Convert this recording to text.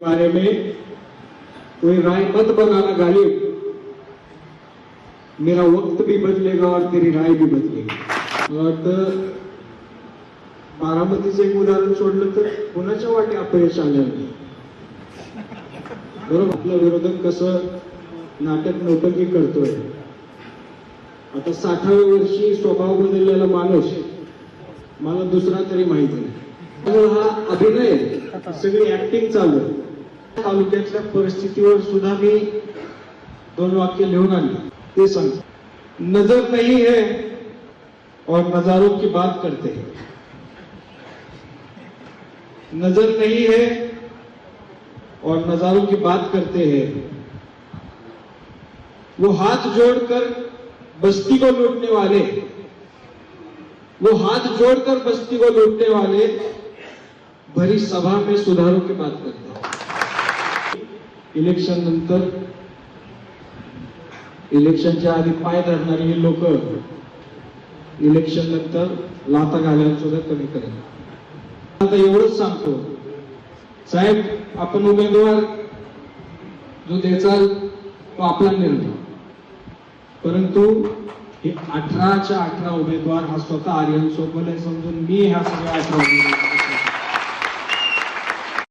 बारे में कोई राय मत बनाना गालिब। मेरा वक्त भी बदलेगा और तेरी राय भी बदलेगी। और बारामतीचं एक उदाहरण सोडलं तर कोणाच्या वाटे अपयश आल्या बरोबर आपलं विरोधक कसं नाटक नौटकी करतोय? आता साठाव्या वर्षी स्वभाव बदललेला माणूस मला दुसरा तरी माहिती नाही. हा अभिनय सगळी ऍक्टिंग चालू आहे. तालुक्यातल्या परिस्थितीवर सुद्धा मी दोन वाक्य लिहून आणली. ते सांग नज़र नहीं है और नजारों की बात करते हैं. नज़र नहीं है और नजारों की बात करते हैं. वो हाथ जोड़कर बस्ती को लूटने वाले वो हाथ जोड़कर बस्ती को लूटने वाले भरी सभा में सुधारों की बात करते हैं. इलेक्शन नंतर इलेक्शनच्या आधी पाय धरणारी ही लोक इलेक्शन नंतर लाता घालायला सुद्धा कमी करेल. आता एवढंच सांगतो. साहेब आपण उमेदवार जो द्यायचा तो आपला निर्णय परंतु हे अठराच्या अठरा उमेदवार हा स्वतः आर्यन सोबत आहे समजून मी ह्या सगळ्या अठरा उमेदवार